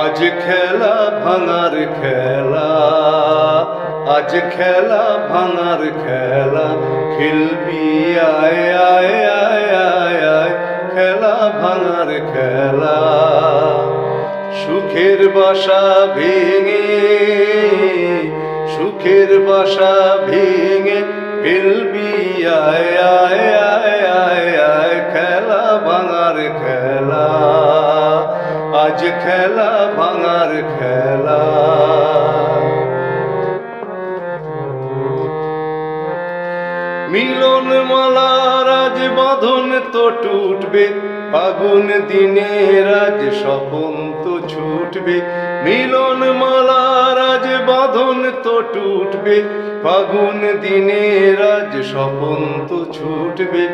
আজ খেলা ভাঙার খেলা, আজ খেলা ভাঙার খেলা খেলবি আয় আয় আয় আয় আয়, খেলা ভাঙার খেলা। সুখের বাসা ভেঙে, সুখের বাসা ভেঙে ফেলবি আয় খেলা, আজ খেলা ভাঙার খেলা। মিলন মালার আজ বাঁধন তো টুটবে, ফাগুন দিনের আজ স্বপন তো ছুটবে। মিলন আজ বাঁধন তো টুটবে, ফাগুন দিনের আজ স্বপন তো ছুটবে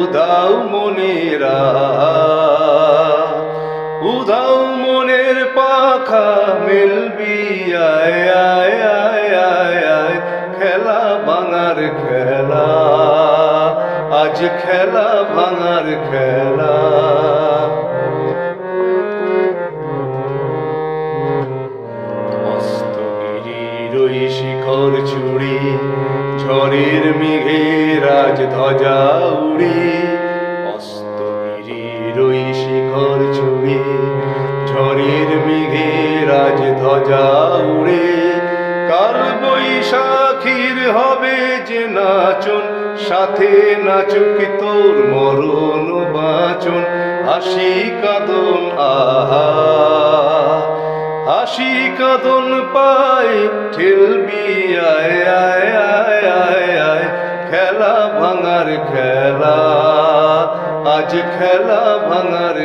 উদাও মনেরা। উদাও মনের পাখা মিলবি, আয় আয় আয় আয় আয়, খেলা ভাঙার খেলা, আজ খেলা ভাঙার খেলা। অস্তগিরির শিখর চুড়ি, ঝড়ের মেঘের আজ ধ্বজা উড়ি। অস্তগিরির ওই শিখর চুড়ি, ঝড়ের মেঘের আজ ধ্বজা উড়ে। কাল বৈশাখীর হবে যে নাচন, সাথে নাচুক তোর মরণ বাচন। হাসি কাদন আহা হাসি কাঁদন পায় ঠেলবি আয় আয় আয় আয় আয়। খেলা ভাঙার খেলা, আজ খেলা ভাঙার